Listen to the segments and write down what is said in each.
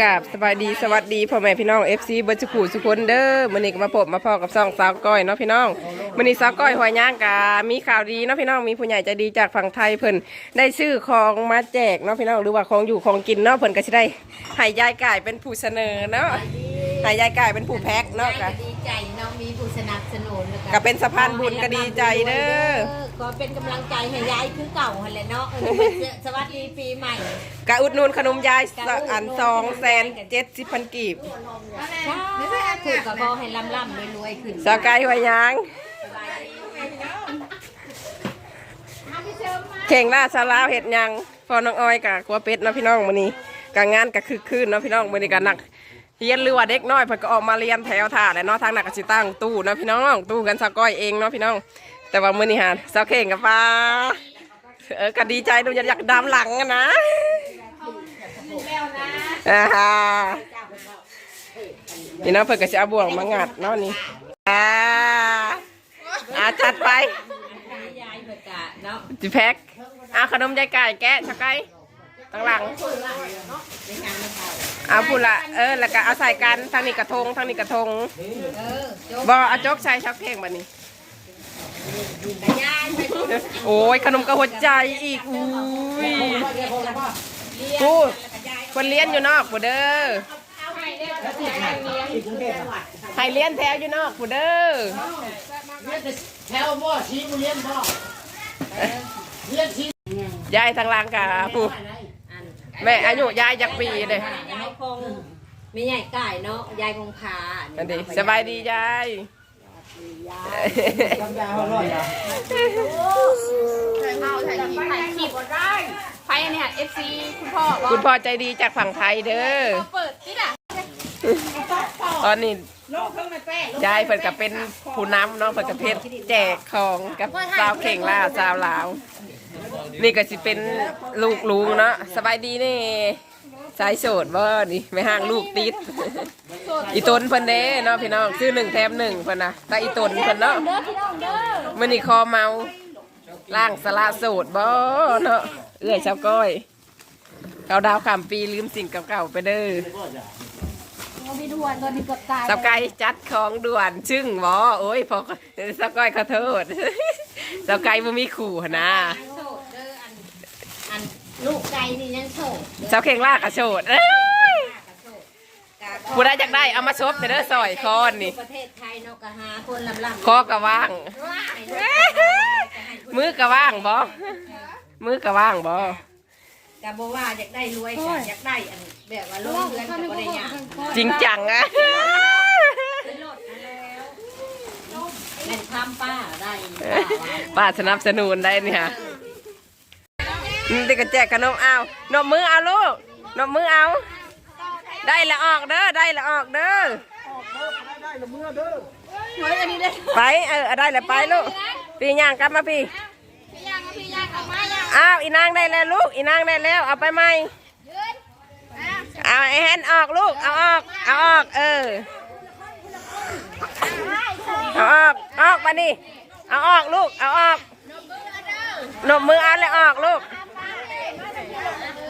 กราบสบายดีสวัสดีพ่อแม่พี่น้อง FC เบิร์จุกูสุคนเด้อมื้อนี้ก็มาพบมาพอกับซองสาวก้อยเนาะพี่น้องมันนี้สาวก้อยหอยย่างกามีข่าวดีเนาะพี่น้องมีผู้ใหญ่ใจดีจากฝั่งไทยเพิ่นได้ซื้อของมาแจกเนาะพี่น้องหรือว่าของอยู่ของกินเนาะเพิ่นก็สิได้ให้ยายก่ายเป็นผู้เสนอเนาะให้ยายก่ายเป็นผู้แพ็คเนาะกะดีใจเนาะ มีผู้สนับสนุนแล้วก็เป็นสะพานบุญก็ดีใจเด้อก็เป็นกำลังใจให้ยายคือเก่าหั่นแหละเนาะเออสวัสดีปีใหม่กะอุดหนุนขนมยายสักอันสองแสนเจ็ดสิบพันกีบถูกก็ขอให้ร่ำร่ำรวยๆขึ้นสาวกายหอยย่างเข่งล่าซาลาวเห็ดหยังพอน้องอ้อยกับกัวเป็ดเนาะพี่น้องมื้อนี้กางานก็คือคืนเนาะพี่น้องมื้อนี้ก็หนัก เรียนหรือว่าเด็กน้อยเพิ่นก็ออกมาเรียนแถวท่าแหละเนาะทางหนักก็สิตั้งตู้เนาะพี่น้องตู้กันสก้อยเองเนาะพี่น้อง แต่ว่ามื้อนี้หาสาวเข่งกับป้าเออก็ดีใจดูอยากดำหลังนะอ่าฮะนี่เนาะเพิ่นก็สิเอาบ่วงมางัดเนาะนี่อ่าอ่าจัดไปยายเบิดกะเนาะจิแพ็คเอาขนมยายไก่แกะชักไก่ตั้งหลังในานไม่ เข้าเอาพูดละเออแล้วก็เอาใส่กันทางนี้กระทงทางนี้กระทงเออจบบอเอาจกใส่ชักเพลงบัดนี้แต่ยายไปทุกโอ้ยขนมกระหัวใจอีกอุ้ยกูคนเลี้ยนอยู่นอกกูเด้อให้เลี้ยนแถวอยู่นอกกูเด้อแถวบ่ชี้บุเรียนบ่เรียนชี้ยายทางหล่างกะผู้แม่อายุยายจักปีเลย ยายคงมีใหญ่ไก่เนาะยายคงพานั่นดิสบายดียายทำยาอร่อยอะเอาถ่ายคลิปถ่ายคลิปได้ไฟเนี่ย FC คุณพ่อบอกคุณพ่อใจดีจากฝั่งไทยเด้อเปิดที่ล่ะตอนนี้ยายเพิ่นก็เป็นผู้นำเนาะเพิ่นก็เพชรแจกของกับสาวเข่งล่าสาวลาว นี่ก็สิเป็นลูกลุงเนาะสบายดีนี่ สายโสดบ่นี่ไม่ห่างลูกติด อีตนเพิ่นเด้เนาะพี่น้องซื้อหนึ่งแถมหนึ่งเพิ่นนะแต่อีตนเพิ่นเนาะมื้อนี้คอเมาล่างสละโสดบ่เนาะเอื้อยชาวก้อยเขาดาวขามปีลืมสิ่งเก่าๆไปเด้อมีด่วนตอนนี้เกือบตายสกายจัดของด่วนชึ่งหมอโอ้ยพอสกายขอโทษสกายบ่มีขู่หั่นนะ โสดเด้ออันอันลูกไก่ นี่ยังโสดสาวเข่งลากกระโชดเอ้ย ผู้ใดอยากได้เอามาชบเด้อซอยคอนนี่ ประเทศไทยเนาะก็หาคนลำลำคอกะว่างมือกะว่างบ่มือกะว่างบ่กับบอกว่าอยากได้รวยค่ะอยากได้อันแบบว่าลงเรือนกับอะไรอย่างจริงจังอะเป็นรถมาแล้วเป็นทำป้าได้ป้าสนับสนุนได้เนี่ยนี่ เด็กก็แจกขนมเอานมมือเอาลูกนมมือเอา ได้ละออกเด้อ ได้ละออกเด้อ ไปเออได้ล้วไปลูก พี่ย่างกลับมาพี่พี่ย่างพี่ย่างเก๋าอ้าวอีนางได้แล้วลูก อีนางได้แล้ว เอาไปไหมเอาไอ้แฮนออกลูก เอาออก เอาออก เออ เอาออก ออกมานี่เอาออกลูก เอาออกนบมือเอาเลยออกลูก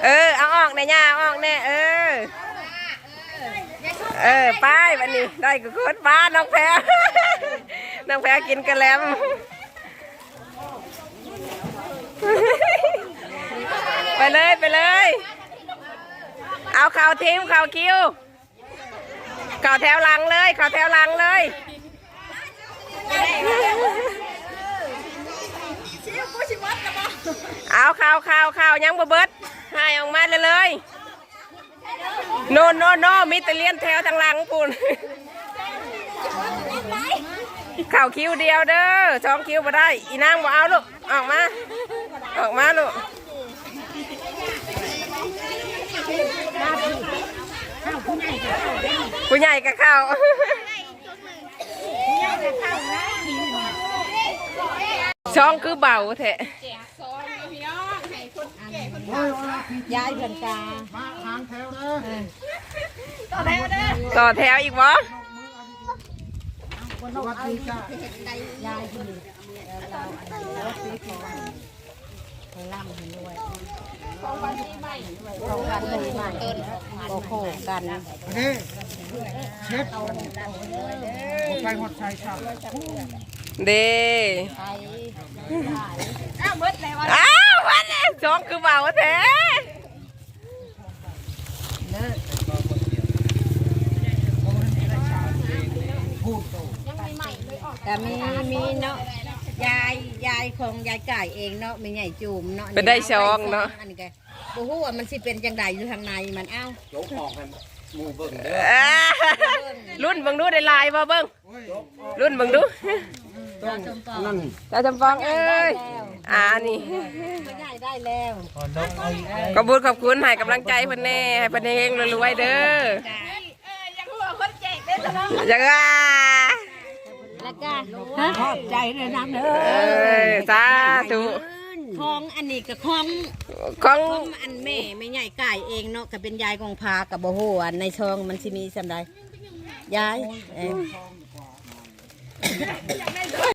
เออ เอาออกในย่าเอาออกแน่เออ เออไปวันนี้ได้กุศลป้าน้องแพรน้องแพรกินกระแลมไปเลยไปเลย เอาเข่าทีมเข่าคิวเข่าแถวหลังเลยเข่าแถวหลังเลย เอาเข่าเข่าเข่ายังบ่เบิดให้ออกมาเลยเลยโนโนโนมิตรเลียนแถวทางหลังปุ่นเข่าคิวเดียวเด้อสองคิวมาได้ อีนางบ่เอาลูก ออกมา ออกมาลูกผู้ใหญ่กับเข้า ช่องคือเบาแท้ซอยพี่น้องให้คนแก่คนยายเพิ่นกามาทางแถวเด้อต่อแล้วเด้อต่อแถวอีกบ่สวัสดีจ้ายายเพิ่นเราอันนี้เราซื้อของให้ร่ำให้รวยของวันปีใหม่โอ้โหกันนี่เช็ดไปหมดใจครับเด้ไปอ้าวเบิดแล้ว อ้าววันนี้จองคือเบาแท้แต่มีมีเนาะยายยายของยายไก่เองเนาะไม่ใหญ่จูมเนาะเป็นได้ชองเนาะอันนี้แกบ่ฮู้ว่ามันสิเป็นจังไดอยู่ทางในมันเอ้าโจกออกกันหมู่เบิ่งเด้ออ่ารุ่นเบิ่งดูได้ลายบ่เบิ่งรุ่นเบิ่งดู ต้องนั่นตาจำฟองเอ้ยอ่านี่ไม่ใหญ่ได้แล้วขอบคุณขอบคุณให้กำลังใจเพิ่นแน่ให้เพิ่นเฮงๆรวยๆเด้อยังหัวคนแจกได้ตลอดจังว่าแล้วก็ขอบใจเลยนะเด้เอ้ยสาธุของอันนี้ก็ของของของอันแม่ไม่ใหญ่ไก่เองเนาะก็เป็นยายของพากับบ่ฮู้อันในช่องมันสิมีสำใดยายเอ้ย 哎，你俩 này!